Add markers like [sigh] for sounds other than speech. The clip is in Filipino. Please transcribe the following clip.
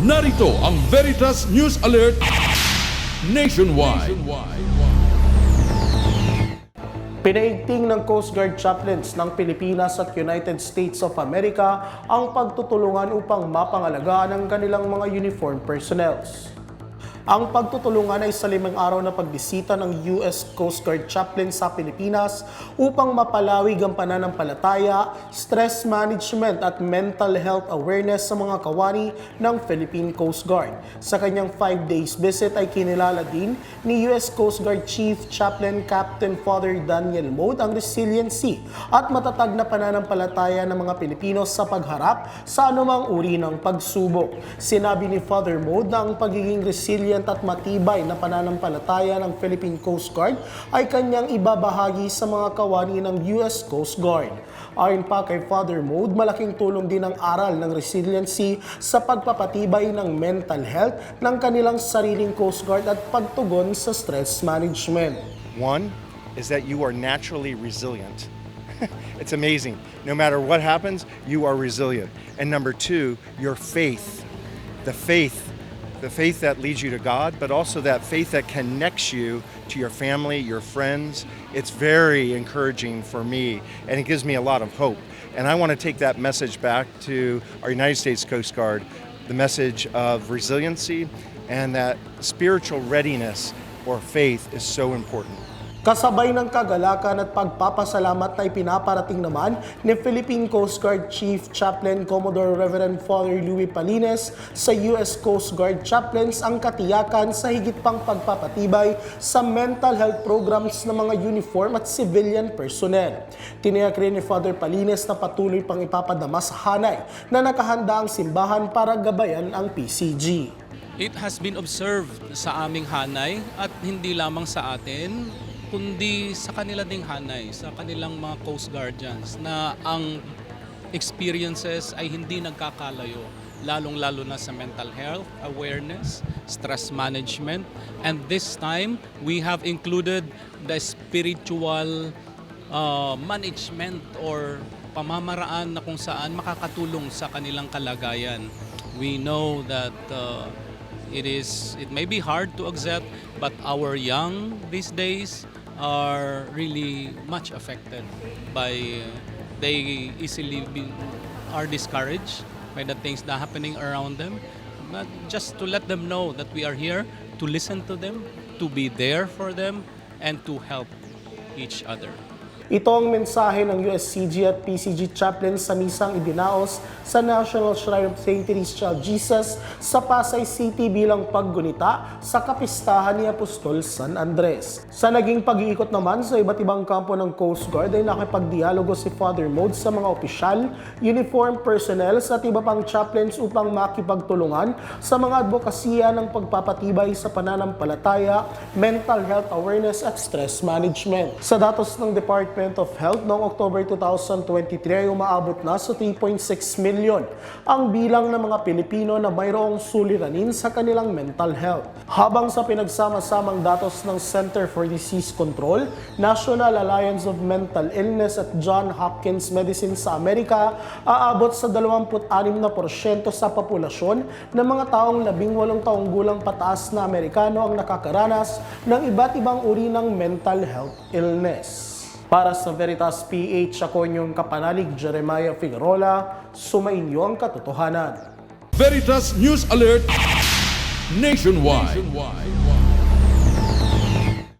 Narito ang Veritas News Alert Nationwide. Pinaigting ng Coast Guard chaplains ng Pilipinas at United States of America ang pagtutulungan upang mapangalagaan ang kanilang mga uniformed personnels. Ang pagtutulungan ay sa limang araw na pagbisita ng US Coast Guard chaplain sa Pilipinas upang mapalawig ang pananampalataya, stress management at mental health awareness sa mga kawani ng Philippine Coast Guard. Sa kanyang 5 days visit ay kinilala din ni US Coast Guard Chief Chaplain Captain Father Daniel Mode ang resiliency at matatag na pananampalataya ng mga Pilipino sa pagharap sa anumang uri ng pagsubok. Sinabi ni Father Mode na ang pagiging resilient at matibay na pananampalataya ng Philippine Coast Guard ay kanyang ibabahagi sa mga kawani ng US Coast Guard. Ayon pa kay Father Mode, malaking tulong din ang aral ng resiliency sa pagpapatibay ng mental health ng kanilang sariling Coast Guard at pagtugon sa stress management. One is that you are naturally resilient. [laughs] it's amazing. No matter what happens, you are resilient. And number two, your faith. The faith. The faith that leads you to God, but also that faith that connects you to your family, your friends. It's very encouraging for me, and it gives me a lot of hope. And I want to take that message back to our United States Coast Guard the message of resiliency and that spiritual readiness or faith is so important. Kasabay ng kagalakan at pagpapasalamat na ipinaparating naman ni Philippine Coast Guard Chief Chaplain Commodore Reverend Father Louis Palines sa US Coast Guard Chaplains ang katiyakan sa higit pang pagpapatibay sa mental health programs ng mga uniform at civilian personnel. Tiniyak rin ni Father Palines na patuloy pang ipapadama sa hanay na nakahanda ang simbahan para gabayan ang PCG. It has been observed sa aming hanay at hindi lamang sa atin, kundi sa kanila ding hanay, sa kanilang mga Coast Guardians na ang experiences ay hindi nagkakalayo lalong-lalo na sa mental health awareness, stress management, and this time we have included the spiritual uh, management or pamamaraan na kung saan makakatulong sa kanilang kalagayan. We know that uh, it is it may be hard to accept, but our young these days are really much affected by they easily be, are discouraged by the things that are happening around them. But just to let them know that we are here to listen to them, to be there for them, and to help each other. Ito ang mensahe ng USCG at PCG chaplains sa misang ibinaos sa National Shrine of St. Child Jesus sa Pasay City bilang paggunita sa kapistahan ni Apostol San Andres. Sa naging pag-iikot naman sa iba't ibang kampo ng Coast Guard ay nakipagdialogo si Father Mode sa mga opisyal, uniform personnel at iba pang chaplains upang makipagtulungan sa mga advokasya ng pagpapatibay sa pananampalataya, mental health awareness at stress management. Sa datos ng Department of Health noong October 2023 ay umaabot na sa 3.6 million ang bilang ng mga Pilipino na mayroong suliranin sa kanilang mental health. Habang sa pinagsama-samang datos ng Center for Disease Control, National Alliance of Mental Illness at John Hopkins Medicine sa Amerika, aabot sa 26% sa populasyon ng mga taong 18 taong gulang pataas na Amerikano ang nakakaranas ng iba't ibang uri ng mental health illness. Para sa Veritas PH, ako inyong kapanalig Jeremiah Figueroa, sumainyo ang katotohanan. Veritas News Alert Nationwide.